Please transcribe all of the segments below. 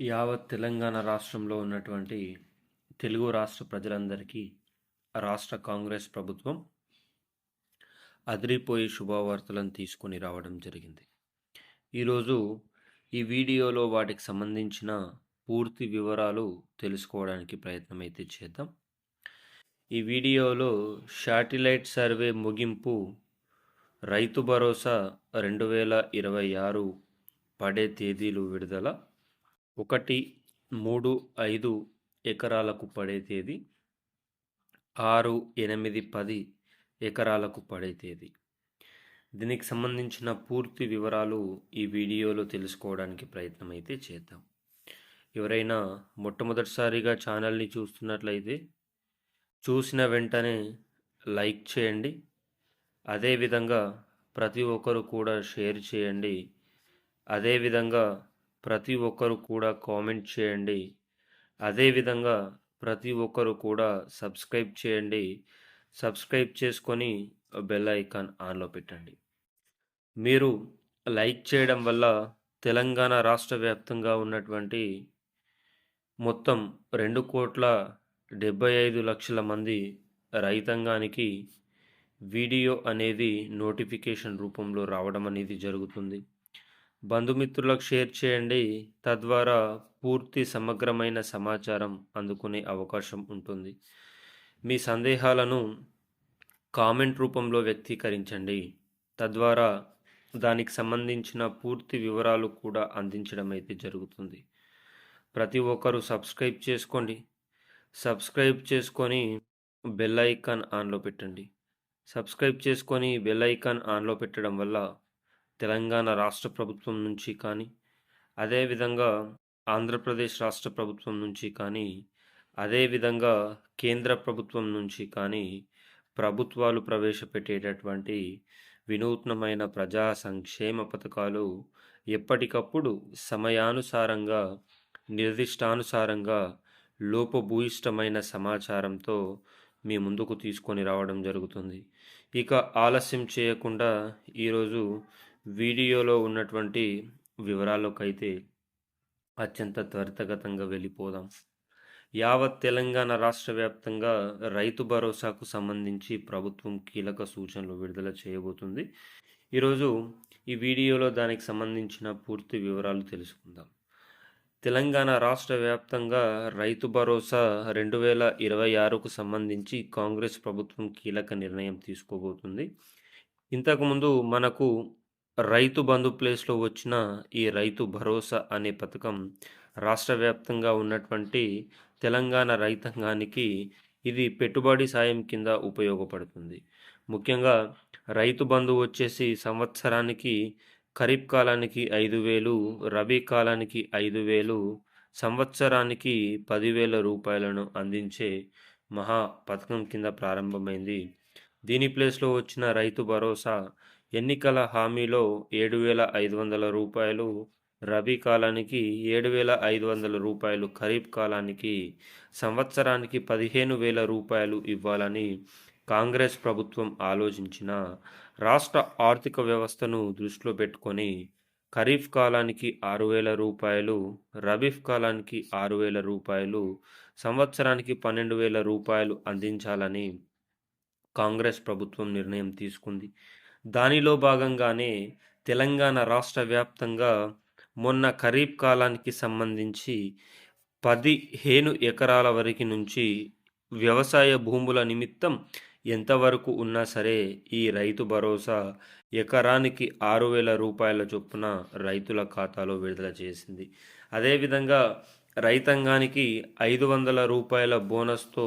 యావత్ తెలంగాణ రాష్ట్రంలో ఉన్నటువంటి తెలుగు రాష్ట్ర ప్రజలందరికీ రాష్ట్ర కాంగ్రెస్ ప్రభుత్వం అదిరిపోయే శుభవార్తలను తీసుకొని రావడం జరిగింది. ఈరోజు ఈ వీడియోలో వాటికి సంబంధించిన పూర్తి వివరాలు తెలుసుకోవడానికి ప్రయత్నం అయితే చేద్దాం. ఈ వీడియోలో శాటిలైట్ సర్వే ముగింపు రైతు భరోసా రెండు వేల ఇరవై ఆరు పడే తేదీలు విడుదల ఒకటి మూడు ఐదు ఎకరాలకు పడే తేదీ ఆరు ఎనిమిది పది ఎకరాలకు పడే తేదీ. దీనికి సంబంధించిన పూర్తి వివరాలు ఈ వీడియోలో తెలుసుకోవడానికి ప్రయత్నం అయితే చేద్దాం. ఎవరైనా మొట్టమొదటిసారిగా ఛానల్ని చూస్తున్నట్లయితే చూసిన వెంటనే లైక్ చేయండి. అదేవిధంగా ప్రతి ఒక్కరు కూడా షేర్ చేయండి. అదేవిధంగా ప్రతి ఒక్కరు కూడా కామెంట్ చేయండి. అదేవిధంగా ప్రతి ఒక్కరు కూడా సబ్స్క్రైబ్ చేయండి. సబ్స్క్రైబ్ చేసుకొని బెల్ ఐకాన్ ఆన్లో పెట్టండి. మీరు లైక్ చేయడం వల్ల తెలంగాణ రాష్ట్ర వ్యాప్తంగా ఉన్నటువంటి మొత్తం రెండు కోట్ల డెబ్బై ఐదు లక్షల మంది రైతాంగానికి వీడియో అనేది నోటిఫికేషన్ రూపంలో రావడం అనేది జరుగుతుంది. బంధుమిత్రులకు షేర్ చేయండి. తద్వారా పూర్తి సమగ్రమైన సమాచారం అందుకునే అవకాశం ఉంటుంది. మీ సందేహాలను కామెంట్ రూపంలో వ్యక్తీకరించండి. తద్వారా దానికి సంబంధించిన పూర్తి వివరాలు కూడా అందించడం అయితే జరుగుతుంది. ప్రతి ఒక్కరూ సబ్స్క్రైబ్ చేసుకోండి. సబ్స్క్రైబ్ చేసుకొని బెల్ ఐకాన్ ఆన్లో పెట్టండి. సబ్స్క్రైబ్ చేసుకొని బెల్ ఐకాన్ ఆన్లో పెట్టడం వల్ల తెలంగాణ రాష్ట్ర ప్రభుత్వం నుంచి కానీ అదేవిధంగా ఆంధ్రప్రదేశ్ రాష్ట్ర ప్రభుత్వం నుంచి కానీ అదేవిధంగా కేంద్ర ప్రభుత్వం నుంచి కానీ ప్రభుత్వాలు ప్రవేశపెట్టేటటువంటి వినూత్నమైన ప్రజా సంక్షేమ పథకాలు ఎప్పటికప్పుడు సమయానుసారంగా నిర్దిష్టానుసారంగా లోపభూయిష్టమైన సమాచారంతో మీ ముందుకు తీసుకొని రావడం జరుగుతుంది. ఇక ఆలస్యం చేయకుండా ఈరోజు వీడియోలో ఉన్నటువంటి వివరాల్లోకైతే అత్యంత త్వరితగతంగా వెళ్ళిపోదాం. యావత్ తెలంగాణ రాష్ట్ర వ్యాప్తంగా రైతు భరోసాకు సంబంధించి ప్రభుత్వం కీలక సూచనలు విడుదల చేయబోతుంది. ఈరోజు ఈ వీడియోలో దానికి సంబంధించిన పూర్తి వివరాలు తెలుసుకుందాం. తెలంగాణ రాష్ట్ర వ్యాప్తంగా రైతు భరోసా రెండు వేల ఇరవై ఆరుకు సంబంధించి కాంగ్రెస్ ప్రభుత్వం కీలక నిర్ణయం తీసుకోబోతుంది. ఇంతకుముందు మనకు రైతు బంధు ప్లేస్లో వచ్చిన ఈ రైతు భరోసా అనే పథకం రాష్ట్ర వ్యాప్తంగా ఉన్నటువంటి తెలంగాణ రైతాంగానికి ఇది పెట్టుబడి సాయం కింద ఉపయోగపడుతుంది. ముఖ్యంగా రైతు బంధు వచ్చేసి సంవత్సరానికి ఖరీఫ్ కాలానికి ఐదు వేలు రబీ కాలానికి ఐదు వేలు సంవత్సరానికి పదివేల రూపాయలను అందించే మహా పథకం కింద ప్రారంభమైంది. దీని ప్లేస్లో వచ్చిన రైతు భరోసా ఎన్నికల హామీలో ఏడు వేల ఐదు వందల రూపాయలు రబీ కాలానికి ఏడు వేల ఐదు వందల రూపాయలు ఖరీఫ్ కాలానికి సంవత్సరానికి పదిహేను వేల రూపాయలు ఇవ్వాలని కాంగ్రెస్ ప్రభుత్వం ఆలోచించిన రాష్ట్ర ఆర్థిక వ్యవస్థను దృష్టిలో పెట్టుకొని ఖరీఫ్ కాలానికి ఆరు వేల రూపాయలు రబీఫ్ కాలానికి ఆరు వేల రూపాయలు సంవత్సరానికి పన్నెండు వేల రూపాయలు అందించాలని కాంగ్రెస్ ప్రభుత్వం నిర్ణయం తీసుకుంది. దానిలో భాగంగానే తెలంగాణ రాష్ట్ర వ్యాప్తంగా మొన్న ఖరీఫ్ కాలానికి సంబంధించి పదిహేను ఎకరాల వరకు నుంచి వ్యవసాయ భూముల నిమిత్తం ఎంతవరకు ఉన్నా సరే ఈ రైతు భరోసా ఎకరానికి ఆరు వేల రూపాయల చొప్పున రైతుల ఖాతాలో విడుదల చేసింది. అదేవిధంగా రైతాంగానికి ఐదు వందల రూపాయల బోనస్తో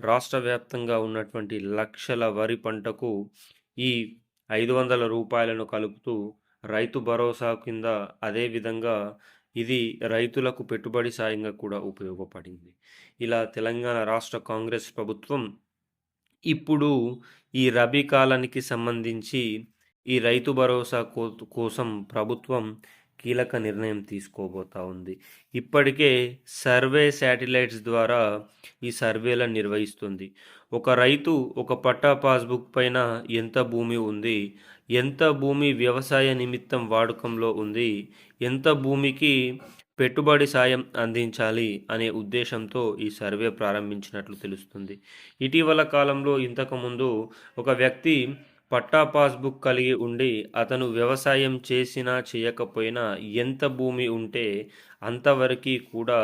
రాష్ట్ర వ్యాప్తంగా ఉన్నటువంటి లక్షల వరి పంటకు ఈ ఐదు వందల రూపాయలను కలుపుతూ రైతు భరోసా కింద అదేవిధంగా ఇది రైతులకు పెట్టుబడి సాయంగా కూడా ఉపయోగపడింది. ఇలా తెలంగాణ రాష్ట్ర కాంగ్రెస్ ప్రభుత్వం ఇప్పుడు ఈ రబీ కాలానికి సంబంధించి ఈ రైతు భరోసా కో కోసం ప్రభుత్వం కీలక నిర్ణయం తీసుకోబోతా ఉంది. ఇప్పటికే సర్వే శాటిలైట్స్ ద్వారా ఈ సర్వేలను నిర్వహిస్తుంది. ఒక రైతు ఒక పట్టా పాస్బుక్ పైన ఎంత భూమి ఉంది? ఎంత భూమి వ్యవసాయ నిమిత్తం వాడకంలో ఉంది? ఎంత భూమికి పెట్టుబడి సాయం అందించాలి అనే ఉద్దేశంతో ఈ సర్వే ప్రారంభించినట్లు తెలుస్తుంది. ఇటీవల కాలంలో ఇంతకుముందు ఒక వ్యక్తి పట్టా పాస్బుక్ కలిగి ఉండి అతను వ్యవసాయం చేసినా చేయకపోయినా ఎంత భూమి ఉంటే అంతవరకు కూడా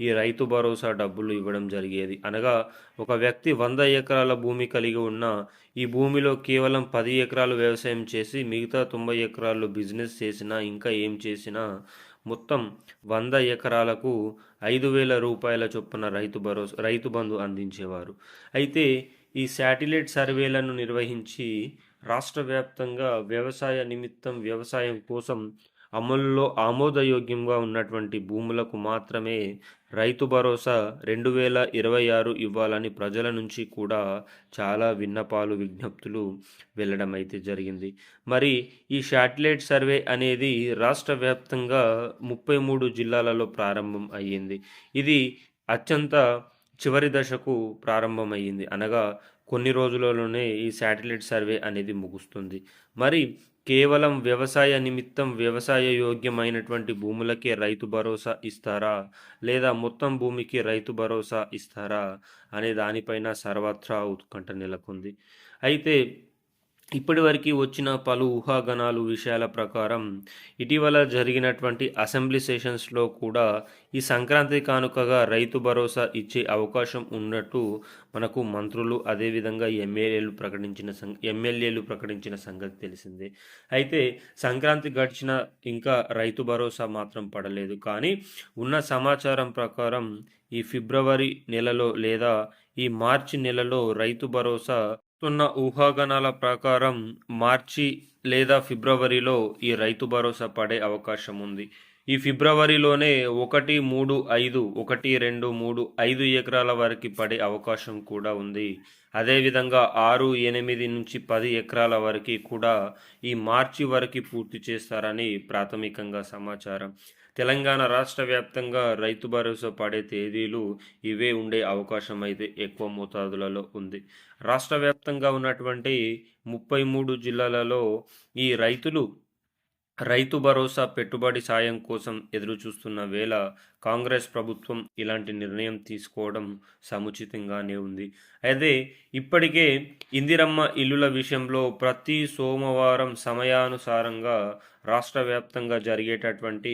ఈ రైతు భరోసా డబ్బులు ఇవ్వడం జరిగేది. అనగా ఒక వ్యక్తి వంద ఎకరాల భూమి కలిగి ఉన్న ఈ భూమిలో కేవలం పది ఎకరాలు వ్యవసాయం చేసి మిగతా తొంభై ఎకరాలు బిజినెస్ చేసినా ఇంకా ఏం చేసినా మొత్తం వంద ఎకరాలకు ఐదు వేల రూపాయల చొప్పున రైతు భరోసా రైతు బంధు అందించేవారు. అయితే ఈ శాటిలైట్ సర్వేలను నిర్వహించి రాష్ట్ర వ్యాప్తంగా వ్యవసాయ నిమిత్తం వ్యవసాయం కోసం అమలులో ఆమోదయోగ్యంగా ఉన్నటువంటి భూములకు మాత్రమే రైతు భరోసా రెండు వేల ఇరవై ఆరు ఇవ్వాలని ప్రజల నుంచి కూడా చాలా విన్నపాలు విజ్ఞప్తులు వెళ్ళడం అయితే జరిగింది. మరి ఈ శాటిలైట్ సర్వే అనేది రాష్ట్ర వ్యాప్తంగా ముప్పై మూడు జిల్లాలలో ప్రారంభం అయ్యింది. ఇది అత్యంత చివరి దశకు ప్రారంభమయ్యింది అనగా కొన్ని రోజులలోనే ఈ శాటిలైట్ సర్వే అనేది ముగుస్తుంది. మరి కేవలం వ్యవసాయ నిమిత్తం వ్యవసాయ యోగ్యమైనటువంటి భూములకే రైతు భరోసా ఇస్తారా? లేదా మొత్తం భూమికి రైతు భరోసా ఇస్తారా? అనే దానిపైన సర్వత్రా ఉత్కంఠ నెలకొంది. అయితే ఇప్పటివరకు వచ్చిన పలు ఊహాగణాలు విషయాల ప్రకారం ఇటీవల జరిగినటువంటి అసెంబ్లీ సెషన్స్లో కూడా ఈ సంక్రాంతి కానుకగా రైతు భరోసా ఇచ్చే అవకాశం ఉన్నట్టు మనకు మంత్రులు అదేవిధంగా ఎమ్మెల్యేలు ప్రకటించిన సం ఎమ్మెల్యేలు ప్రకటించిన సంగతి తెలిసిందే. అయితే సంక్రాంతి గడిచిన ఇంకా రైతు భరోసా మాత్రం పడలేదు. కానీ ఉన్న సమాచారం ప్రకారం ఈ ఫిబ్రవరి నెలలో లేదా ఈ మార్చి నెలలో రైతు భరోసా వస్తున్న ఊహాగానాల ప్రకారం మార్చి లేదా ఫిబ్రవరిలో ఈ రైతు భరోసా పడే అవకాశం ఉంది ఈ ఫిబ్రవరిలోనే ఒకటి మూడు ఐదు ఒకటి రెండు మూడు ఐదు ఎకరాల వరకు పడే అవకాశం కూడా ఉంది. అదేవిధంగా ఆరు ఎనిమిది నుంచి పది ఎకరాల వరకు కూడా ఈ మార్చి వరకు పూర్తి చేస్తారని ప్రాథమికంగా సమాచారం. తెలంగాణ రాష్ట్ర వ్యాప్తంగా రైతు భరోసా పడే తేదీలు ఇవే ఉండే అవకాశం అయితే ఎక్కువ మోతాదులలో ఉంది. రాష్ట్ర వ్యాప్తంగా ఉన్నటువంటి ముప్పై మూడు జిల్లాలలో ఈ రైతులు రైతు భరోసా పెట్టుబడి సాయం కోసం ఎదురుచూస్తున్న వేళ కాంగ్రెస్ ప్రభుత్వం ఇలాంటి నిర్ణయం తీసుకోవడం సముచితంగానే ఉంది. అయితే ఇప్పటికే ఇందిరమ్మ ఇల్లుల విషయంలో ప్రతి సోమవారం సమయానుసారంగా రాష్ట్ర వ్యాప్తంగా జరిగేటటువంటి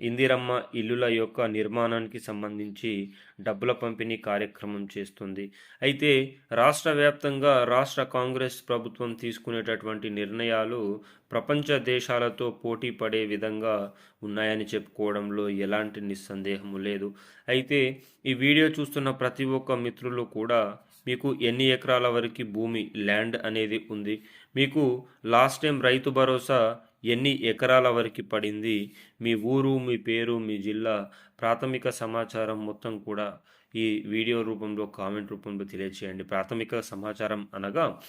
ఇందిరమ్మ ఇల్లుల యొక్క నిర్మాణానికి సంబంధించి డబ్బుల పంపిణీ కార్యక్రమం చేస్తుంది. అయితే రాష్ట్ర వ్యాప్తంగా రాష్ట్ర కాంగ్రెస్ ప్రభుత్వం తీసుకునేటటువంటి నిర్ణయాలు ప్రపంచ దేశాలతో పోటీ పడే విధంగా ఉన్నాయని చెప్పుకోవడంలో ఎలాంటి నిస్సందేహము లేదు. అయితే ఈ వీడియో చూస్తున్న ప్రతి ఒక్క మిత్రులు కూడా మీకు ఎన్ని ఎకరాల వరకు భూమి ల్యాండ్ అనేది ఉంది? మీకు లాస్ట్ టైం రైతు భరోసా ఎన్ని ఎకరాల వరకు పడింది? మీ ఊరు మీ పేరు మీ జిల్లా ప్రాథమిక సమాచారం మొత్తం కూడా ఈ వీడియో రూపంలో కామెంట్ రూపంలో తెలియచేయండి. ప్రాథమిక సమాచారం అనగా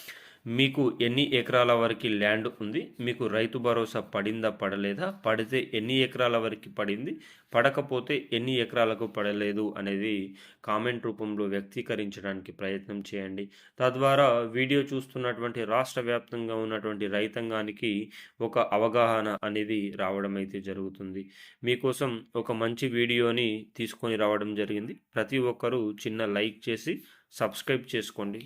మీకు ఎన్ని ఎకరాల వరకు ల్యాండ్ ఉంది? మీకు రైతు భరోసా పడిందా పడలేదా? పడితే ఎన్ని ఎకరాల వరకు పడింది? పడకపోతే ఎన్ని ఎకరాలకు పడలేదు అనేది కామెంట్ రూపంలో వ్యక్తీకరించడానికి ప్రయత్నం చేయండి. తద్వారా వీడియో చూస్తున్నటువంటి రాష్ట్ర వ్యాప్తంగా ఉన్నటువంటి రైతాంగానికి ఒక అవగాహన అనేది రావడం అయితే జరుగుతుంది. మీకోసం ఒక మంచి వీడియోని తీసుకొని రావడం జరిగింది. ప్రతి ఒక్కరూ చిన్న లైక్ చేసి సబ్స్క్రైబ్ చేసుకోండి.